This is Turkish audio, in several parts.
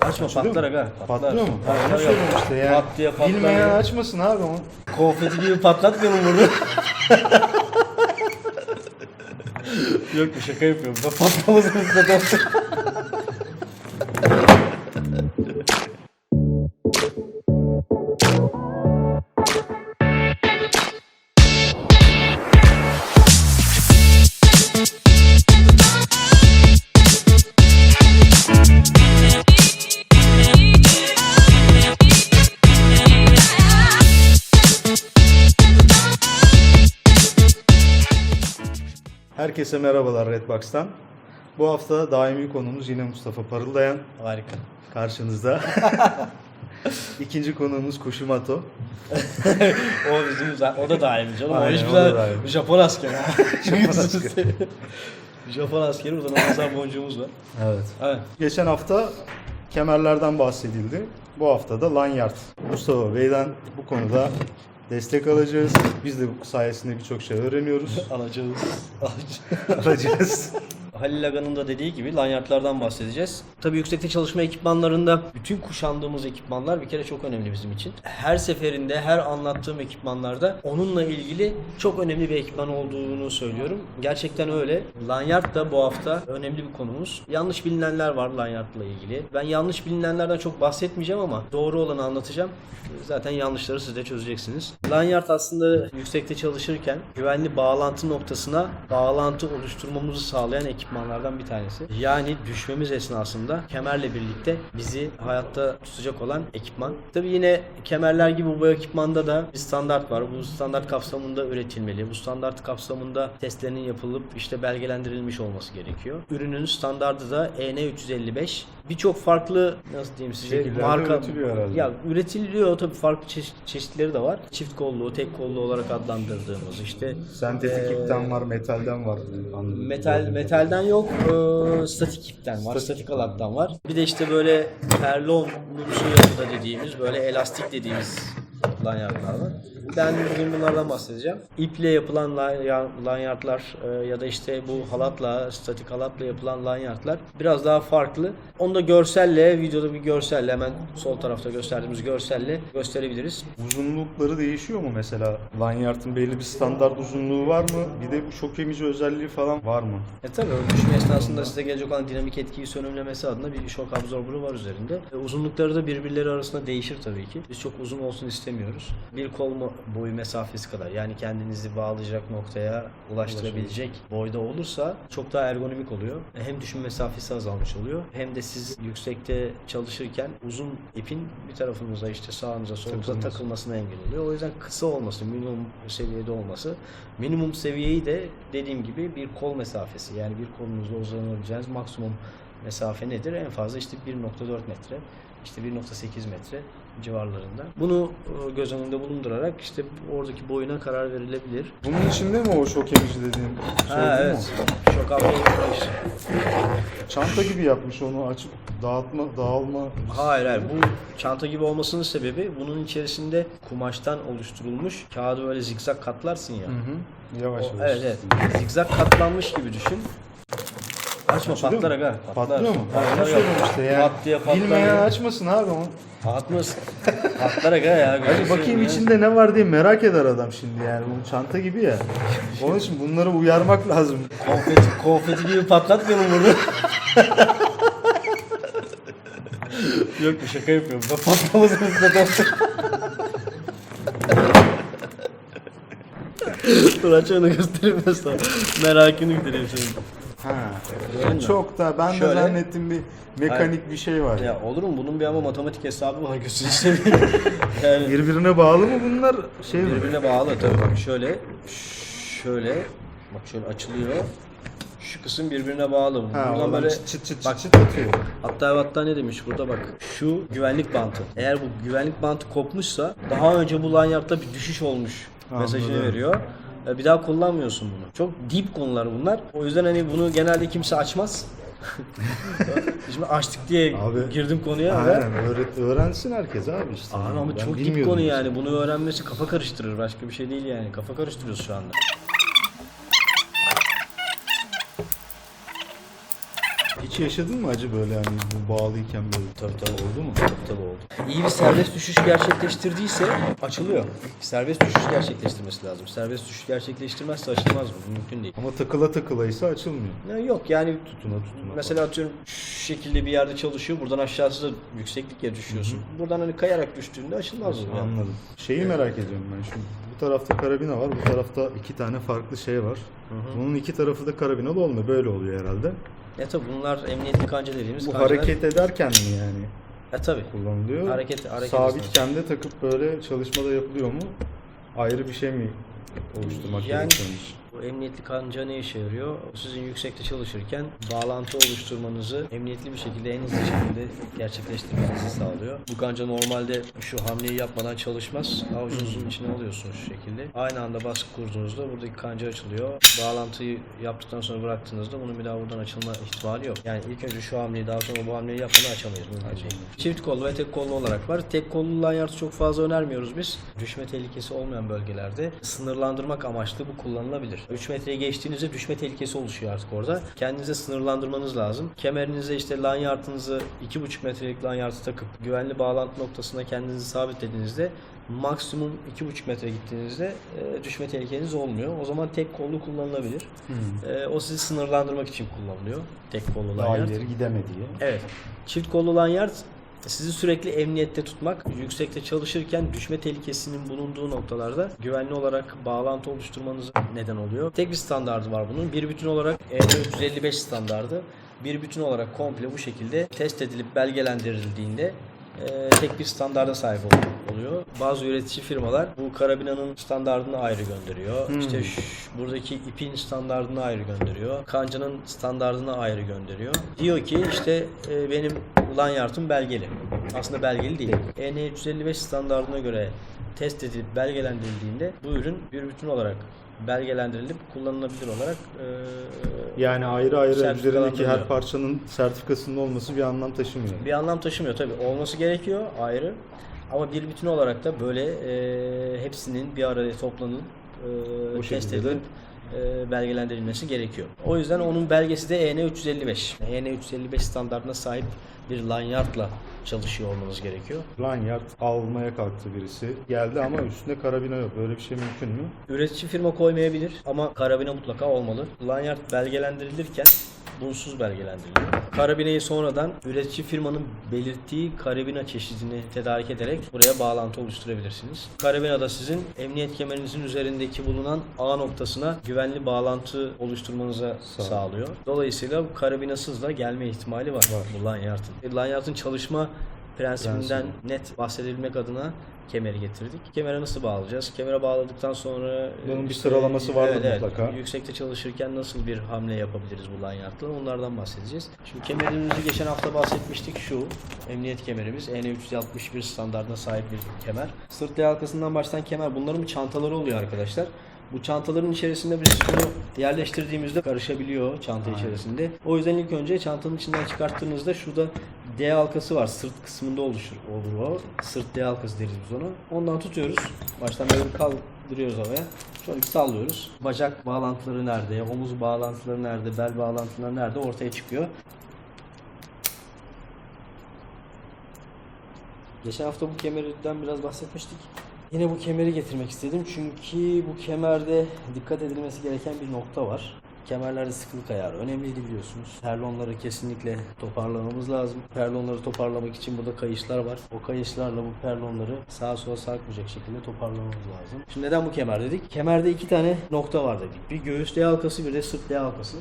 Açma patlar aga. Patlar. Patlıyor mu? Patlar Onu söylüyorum işte yani. Pat diye patlar. Bilmeyen ya. açmasın abi onu. Konfeti gibi patlatmayalım bunu. Yok bir şaka yapıyorum. Ben patlamasını istedim. Herkese merhabalar Redbox'tan. Bu hafta daimi konumuz yine Mustafa Parıldayan Harika. karşınızda. İkinci konuğumuz Kushimato. O bizim zaten, o da dahil canım. Aynen, o hiç o güzel. da. Japon askeri. Japon askeri. Japon askeri o zaman nazar boncuğumuz var. Evet. Evet. Geçen hafta kemerlerden bahsedildi. Bu hafta da lanyard. Mustafa Bey'den bu konuda destek alacağız. Biz de bu sayesinde birçok şey öğreniyoruz. Alacağız. Alacağız. Alacağız. Halil Aga'nın da dediği gibi lanyardlardan bahsedeceğiz. Tabii yüksekte çalışma ekipmanlarında bütün kuşandığımız ekipmanlar bir kere çok önemli bizim için. Her seferinde, her anlattığım ekipmanlarda onunla ilgili çok önemli bir ekipman olduğunu söylüyorum. Gerçekten öyle. Lanyard da bu hafta önemli bir konumuz. Yanlış bilinenler var lanyardla ilgili. Ben yanlış bilinenlerden çok bahsetmeyeceğim ama doğru olanı anlatacağım. Zaten yanlışları siz de çözeceksiniz. Lanyard aslında yüksekte çalışırken güvenli bağlantı noktasına bağlantı oluşturmamızı sağlayan ekipmanlardan bir tanesi. Yani düşmemiz esnasında kemerle birlikte bizi hayatta tutacak olan ekipman. Tabii yine kemerler gibi bu ekipmanda da bir standart var. Bu standart kapsamında üretilmeli. Bu standart kapsamında testlerinin yapılıp işte belgelendirilmiş olması gerekiyor. Ürünün standardı da E EN355. Birçok farklı nasıl diyeyim size Şekillerde marka üretiliyor herhalde. ya üretiliyor tabii farklı çeşit, çeşitleri de var. Çift kollu, tek kollu olarak adlandırdığımız işte Sentetik Ee, ipten var, metalden var. Anladım. metal metalden yok, eee, statik ipten var, statik halattan var. Bir de işte böyle perlonumsu yapıda dediğimiz böyle elastik dediğimiz lanyardlar var. Ben bugün bunlardan bahsedeceğim. İple yapılan lanya- lanyardlar e, ya da işte bu halatla, statik halatla yapılan lanyardlar biraz daha farklı. Onu da görselle, videoda bir görselle hemen sol tarafta gösterdiğimiz görselle gösterebiliriz. Uzunlukları değişiyor mu mesela? Lanyardın belli bir standart uzunluğu var mı? Bir de bu şok emici özelliği falan var mı? E tabi düşme esnasında size gelecek olan dinamik etkiyi sönümlemesi adına bir şok absorberı var üzerinde. E, uzunlukları da birbirleri arasında değişir tabii ki. Biz çok uzun olsun istemiyoruz. Bir kol boyu mesafesi kadar yani kendinizi bağlayacak noktaya ulaştırabilecek boyda olursa çok daha ergonomik oluyor. Hem düşme mesafesi azalmış oluyor hem de siz yüksekte çalışırken uzun ipin bir tarafınıza işte sağınıza solunuza Takılması. takılmasına engel oluyor. O yüzden kısa olması, minimum seviyede olması. Minimum seviyeyi de dediğim gibi bir kol mesafesi yani bir kolunuzla uzanabileceğiniz maksimum mesafe nedir? En fazla işte 1.4 metre, işte 1.8 metre civarlarında. Bunu e, göz önünde bulundurarak işte oradaki boyuna karar verilebilir. Bunun içinde mi o şok emici dediğin? şey Ha değil mi evet. Şok o? Çanta gibi yapmış onu açıp dağıtma, dağılma. Hayır hayır bu çanta gibi olmasının sebebi bunun içerisinde kumaştan oluşturulmuş kağıdı böyle zikzak katlarsın ya. Hı hı. Yavaş O- yavaş. evet evet. Zikzak katlanmış gibi düşün. Açma Açılıyor patlar mu? aga. Patlıyor mu? Patlar aga. söylüyorum işte yani. Pat diye patlar. Bilmeyen ya. açmasın abi onu. Patlasın. Patlar aga ya. Hadi gözünü bakayım ya. içinde ne var diye merak eder adam şimdi yani. Bu çanta gibi ya. Onun için bunları uyarmak lazım. Konfeti, konfeti gibi patlatmayalım bunu. Yok bir şaka yapıyorum. Ben patlamasını istedim. Dur aç onu göstereyim ben sana. Merakını gidereyim senin. Ha. Mü? Çok da ben Şöyle. de zannettim bir mekanik bir şey var. Ya olur mu? Bunun bir ama matematik hesabı var gözünü seveyim. yani Birbirine bağlı mı bunlar? Şey mi? birbirine bağlı tabii bak şöyle şöyle bak şöyle açılıyor. Şu kısım birbirine bağlı. Ha, Buradan böyle çıt çıt çıt bak, çıt atıyor. Hatta hatta ne demiş burada bak. Şu güvenlik bantı. Eğer bu güvenlik bantı kopmuşsa daha önce bu lanyardta bir düşüş olmuş mesajını Anladım. veriyor. E, Bir daha kullanmıyorsun bunu. Çok deep konular bunlar. O yüzden hani bunu genelde kimse açmaz. Şimdi açtık diye Abi, girdim konuya Aynen öğret, öğrensin herkes abi işte. Abi ama Ben çok dip bilmiyordum konu yani. Bunu öğrenmesi kafa karıştırır. Başka bir şey değil yani. Kafa karıştırıyoruz şu anda. Hiç yaşadın mı acı böyle yani bu bağlıyken böyle? Tabii tabii. Oldu mu? Tabii tabii oldu. İyi bir serbest düşüş gerçekleştirdiyse açılıyor. Serbest düşüş gerçekleştirmesi lazım. Serbest düşüş gerçekleştirmezse açılmaz bu. Mümkün değil. Ama takıla takılaysa açılmıyor. Ya yok yani Tutuna tutuna. Mesela atıyorum şu şekilde bir yerde çalışıyor. Buradan aşağısı da yükseklik ya düşüyorsun. Buradan hani kayarak düştüğünde açılmaz bu. yani. Anladım. Şeyi merak ediyorum ben şimdi. Bu tarafta karabina var, bu tarafta iki tane farklı şey var. Bunun iki tarafı da karabinalı olmuyor. Böyle oluyor herhalde. E tabi bunlar emniyetli kanca dediğimiz Bu kancalar. hareket ederken mi yani E tabi. kullanılıyor? Hareket- hareket Sabitken de takıp böyle çalışmada yapılıyor mu? Ayrı bir şey mi oluşturmak Yani- gerekiyormuş? Bu emniyetli kanca ne işe yarıyor? Sizin yüksekte çalışırken bağlantı oluşturmanızı emniyetli bir şekilde en hızlı şekilde gerçekleştirmenizi sağlıyor. Bu kanca normalde şu hamleyi yapmadan çalışmaz. Avucunuzun içine alıyorsunuz şu şekilde. Aynı anda baskı kurduğunuzda buradaki kanca açılıyor. Bağlantıyı yaptıktan sonra bıraktığınızda bunun bir daha buradan açılma ihtimali yok. Yani ilk önce şu hamleyi daha sonra bu hamleyi yapmadan açamayız. Değil. Çift kollu ve tek kollu olarak var. Tek kollu lanyardı çok fazla önermiyoruz biz. Düşme tehlikesi olmayan bölgelerde sınırlandırmak amaçlı bu kullanılabilir. 3 metreye geçtiğinizde düşme tehlikesi oluşuyor artık orada. Kendinize sınırlandırmanız lazım. Kemerinize işte lanyardınızı 2,5 metrelik lanyardı takıp güvenli bağlantı noktasına kendinizi sabitlediğinizde maksimum 2,5 metre gittiğinizde e, düşme tehlikeniz olmuyor. O zaman tek kollu kullanılabilir. E, o sizi sınırlandırmak için kullanılıyor. Tek kollu Daha lanyard. ileri gidemediği. Evet. Çift kollu lanyard sizi sürekli emniyette tutmak, yüksekte çalışırken düşme tehlikesinin bulunduğu noktalarda güvenli olarak bağlantı oluşturmanıza neden oluyor. Tek bir standardı var bunun. Bir bütün olarak EN 355 standardı. Bir bütün olarak komple bu şekilde test edilip belgelendirildiğinde e, tek bir standarda sahip ol- oluyor. Bazı üretici firmalar bu karabinanın standardını ayrı gönderiyor. İşte şu, buradaki ipin standardını ayrı gönderiyor. Kancanın standardını ayrı gönderiyor. Diyor ki işte e, benim lanyardım belgeli. Aslında belgeli değil. EN 355 standardına göre test edilip belgelendirildiğinde bu ürün bir bütün olarak belgelendirilip kullanılabilir olarak e, Yani ayrı ayrı üzerindeki her parçanın sertifikasının olması bir anlam taşımıyor. bir anlam taşımıyor tabii. Olması gerekiyor ayrı. Ama bir bütün olarak da böyle e, hepsinin bir araya toplanıp e, Bu test edilip e, belgelendirilmesi gerekiyor. O yüzden onun belgesi de EN 355. EN 355 standartına sahip bir lanyardla çalışıyor olmanız gerekiyor. Lanyard almaya kalktı birisi. Geldi ama üstünde karabina yok. Böyle bir şey mümkün mü? Üretici firma koymayabilir ama karabina mutlaka olmalı. Lanyard belgelendirilirken bunsuz belgelendiriliyor. Karabinayı sonradan üretici firmanın belirttiği karabina çeşidini tedarik ederek buraya bağlantı oluşturabilirsiniz. Karabina da sizin emniyet kemerinizin üzerindeki bulunan A noktasına güvenli bağlantı oluşturmanıza Sağ- sağlıyor. Dolayısıyla karabinasız da gelme ihtimali var, bu lanyardın. E, Lanyardın çalışma prensibinden net bahsedebilmek adına kemeri getirdik. Kemere nasıl bağlayacağız? Kemere bağladıktan sonra Bunun bir sıralaması vardır evet, evet. mutlaka. Yüksekte çalışırken nasıl bir hamle yapabiliriz bu lanyardla? Onlardan bahsedeceğiz. Şimdi kemerimizi geçen hafta bahsetmiştik. Şu emniyet kemerimiz EN361 standartına sahip bir kemer. Sırt halkasından baştan kemer. Bunların bir çantaları oluyor arkadaşlar. Bu çantaların içerisinde biz bunu yerleştirdiğimizde karışabiliyor çanta içerisinde. O yüzden ilk önce çantanın içinden çıkarttığınızda şurada D halkası var. Sırt kısmında oluşur olur o. Sırt D halkası deriz biz ona. Ondan tutuyoruz. Baştan böyle kaldırıyoruz havaya. Bir sallıyoruz. Bacak bağlantıları nerede? Omuz bağlantıları nerede? Bel bağlantıları nerede? Ortaya çıkıyor. Geçen hafta bu kemerden biraz bahsetmiştik. Yine bu kemeri getirmek istedim çünkü bu kemerde dikkat edilmesi gereken bir nokta var. Kemerlerde sıkılık ayarı önemliydi biliyorsunuz. Perlonları kesinlikle toparlamamız lazım. Perlonları toparlamak için burada kayışlar var. O kayışlarla bu perlonları sağa sola sarkmayacak şekilde toparlamamız lazım. Şimdi neden bu kemer dedik? Kemerde iki tane nokta var dedik. Bir göğüs D halkası bir de sırt D halkası.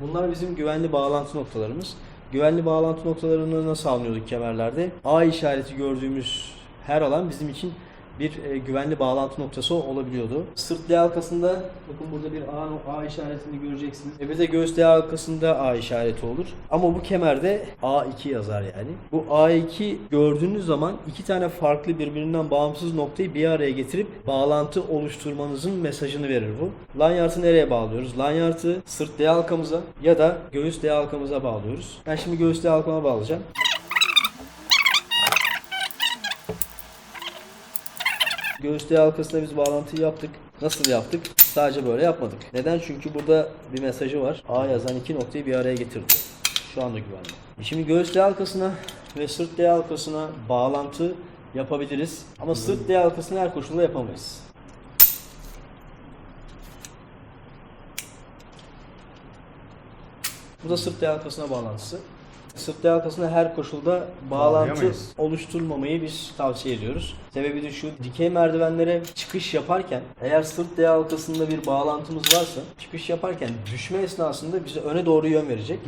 Bunlar bizim güvenli bağlantı noktalarımız. Güvenli bağlantı noktalarını nasıl anlıyorduk kemerlerde? A işareti gördüğümüz her alan bizim için bir e, güvenli bağlantı noktası olabiliyordu. Sırt D halkasında bakın burada bir A, A işaretini göreceksiniz. E bir de göğüs D halkasında A işareti olur. Ama bu kemerde A2 yazar yani. Bu A2 gördüğünüz zaman iki tane farklı birbirinden bağımsız noktayı bir araya getirip bağlantı oluşturmanızın mesajını verir bu. Lanyard'ı nereye bağlıyoruz? Lanyard'ı sırt D halkamıza ya da göğüs D halkamıza bağlıyoruz. Ben şimdi göğüs D halkama bağlayacağım. Göğüs D halkasına biz bağlantıyı yaptık. Nasıl yaptık? Sadece böyle yapmadık. Neden? Çünkü burada bir mesajı var. A yazan iki noktayı bir araya getirdi. şu anda güvenli. Şimdi göğüs D halkasına ve sırt D halkasına bağlantı yapabiliriz. Ama sırt D halkasını her koşulda yapamayız. Bu da sırt D halkasına bağlantısı. Sırt D halkasına her koşulda bağlantı oluşturmamayı biz tavsiye ediyoruz. Sebebi de şu dikey merdivenlere çıkış yaparken eğer sırt D halkasında bir bağlantımız varsa çıkış yaparken düşme esnasında bize öne doğru yön verecek.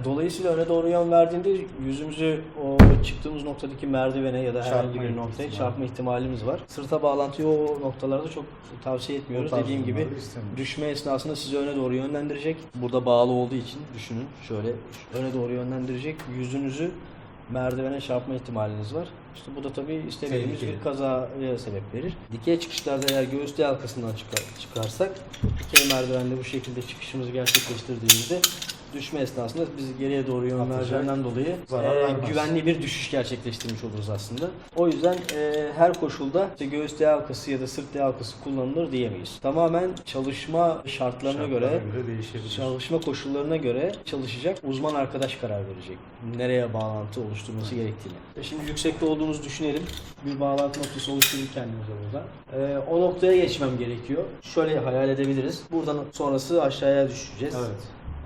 E, Dolayısıyla öne doğru yön verdiğinde yüzümüzü o çıktığımız noktadaki merdivene ya da herhangi bir noktaya çarpma ihtimalimiz var. Sırta bağlantıyı o noktalarda çok tavsiye etmiyoruz. Dediğim gibi düşme esnasında sizi öne doğru yönlendirecek. Burada bağlı olduğu için düşünün şöyle öne doğru yönlendirecek. Yüzünüzü merdivene çarpma ihtimaliniz var. İşte bu da tabii istemediğimiz bir kazaya sebep verir. Dikey çıkışlarda eğer göğüs halkasından çıkar, çıkarsak dikey merdivenle bu şekilde çıkışımızı gerçekleştirdiğimizde düşme esnasında bizi geriye doğru yön Atacak. vereceğinden dolayı Zarar e, vermez. güvenli bir düşüş gerçekleştirmiş oluruz aslında. O yüzden e, her koşulda işte göğüs D halkası ya da sırt D halkası kullanılır diyemeyiz. Tamamen çalışma şartlarına göre değişebilir. Çalışma koşullarına göre çalışacak uzman arkadaş karar verecek. Nereye bağlantı oluşturması gerektiğini. E Şimdi yüksekte olduğumuzu düşünelim. Bir bağlantı noktası oluşturduk kendimize burada. E, o noktaya geçmem gerekiyor. Şöyle hayal edebiliriz. Buradan sonrası aşağıya düşeceğiz. Evet.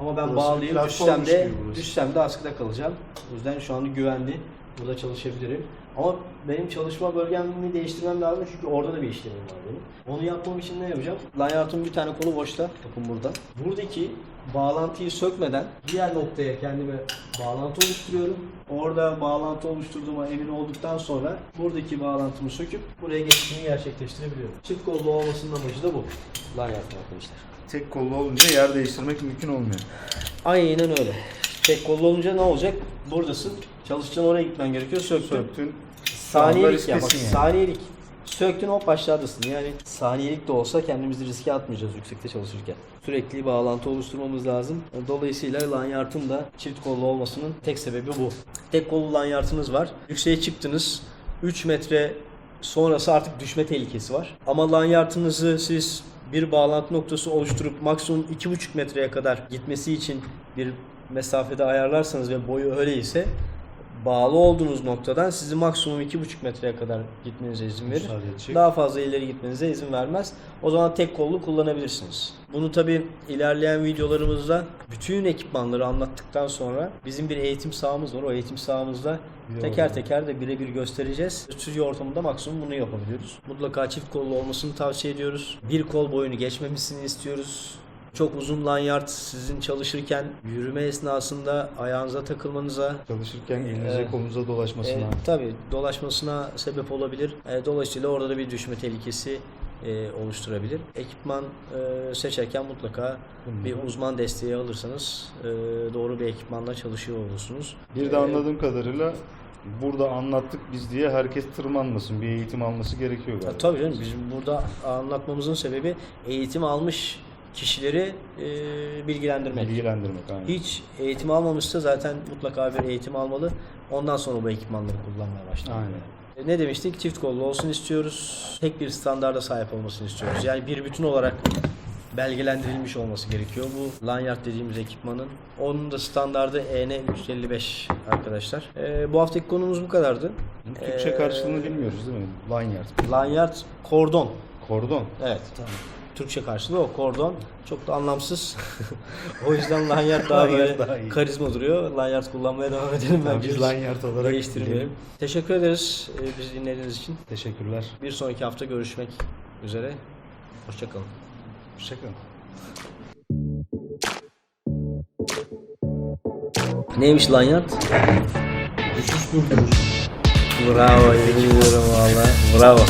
Ama ben Burası platformmuş düşsem de düşsem de askıda kalacağım. O yüzden şu anda güvenli. Burada çalışabilirim. Ama benim çalışma bölgemi değiştirmem lazım çünkü orada da bir işlemim var benim. Onu yapmam için ne yapacağım? Lanyard'ın bir tane kolu boşta. Bakın burada. Buradaki bağlantıyı sökmeden diğer noktaya kendime bağlantı oluşturuyorum. Orada bağlantı oluşturduğuma emin olduktan sonra buradaki bağlantımı söküp buraya geçişimi gerçekleştirebiliyorum. Çift kollu olmasının amacı da bu. Lanyard'ın arkadaşlar. Tek kollu olunca yer değiştirmek mümkün olmuyor. Aynen öyle. Tek kollu olunca ne olacak? Buradasın. Çalışacaksın oraya gitmen gerekiyor. Söktün. Söktün. Saniyelik ya bak yani. saniyelik. Söktün hop aşağıdasın. Yani saniyelik de olsa kendimizi riske atmayacağız yüksekte çalışırken. Sürekli bağlantı oluşturmamız lazım. Dolayısıyla lanyardın da çift kollu olmasının tek sebebi bu. Tek kollu lanyardınız var. Yükseğe çıktınız. 3 metre sonrası artık düşme tehlikesi var. Ama lanyardınızı siz bir bağlantı noktası oluşturup maksimum 2,5 metreye kadar gitmesi için bir mesafede ayarlarsanız ve boyu öyle ise bağlı olduğunuz noktadan sizi maksimum 2,5 metreye kadar gitmenize izin verir. Daha fazla ileri gitmenize izin vermez. O zaman tek kollu kullanabilirsiniz. Bunu tabi ilerleyen videolarımızda bütün ekipmanları anlattıktan sonra bizim bir eğitim sahamız var. O eğitim sahamızda Bir teker orada. teker de birebir göstereceğiz. Stüdyo ortamında maksimum bunu yapabiliyoruz. Mutlaka çift kollu olmasını tavsiye ediyoruz. Bir kol boyunu geçmemesini istiyoruz. Çok uzun lanyard sizin çalışırken yürüme esnasında ayağınıza takılmanıza Çalışırken elinize Evet. kolunuza dolaşmasına. e, tabii dolaşmasına sebep olabilir. E, dolayısıyla orada da bir düşme tehlikesi e, oluşturabilir. Ekipman e, seçerken mutlaka Bunları- bir uzman desteği alırsanız e, doğru bir ekipmanla çalışıyor olursunuz. Bir de E, anladığım kadarıyla burada anlattık biz diye herkes tırmanmasın. Bir eğitim alması gerekiyor Ya, galiba. tabii canım bizim burada anlatmamızın sebebi eğitim almış kişileri e, bilgilendirmek. Bilgilendirmek aynen. Hiç eğitim almamışsa zaten mutlaka bir eğitim almalı. Ondan sonra bu ekipmanları kullanmaya başlamalı. Aynen. E, Ne demiştik? Çift kollu olsun istiyoruz. Tek bir standarda sahip olmasını istiyoruz. Yani bir bütün olarak belgelendirilmiş olması gerekiyor. Bu lanyard dediğimiz ekipmanın. Onun da standardı E EN 355 arkadaşlar. E, bu haftaki konumuz bu kadardı. Türkçe Ee, karşılığını bilmiyoruz değil mi? Lanyard. Lanyard kordon. Kordon. Evet. Türkçe karşılığı o kordon. Çok da anlamsız. o yüzden lanyard daha böyle daha iyi. karizma duruyor. Lanyard kullanmaya devam edelim Tamam, bence. biz lanyard olarak Değiştirmeyelim. Teşekkür ederiz e, bizi dinlediğiniz için. Teşekkürler. Bir sonraki hafta görüşmek üzere. Hoşçakalın. Hoşçakalın. Neymiş lanyard? Düşüş durduruş. Bravo, yemin ediyorum valla. Bravo.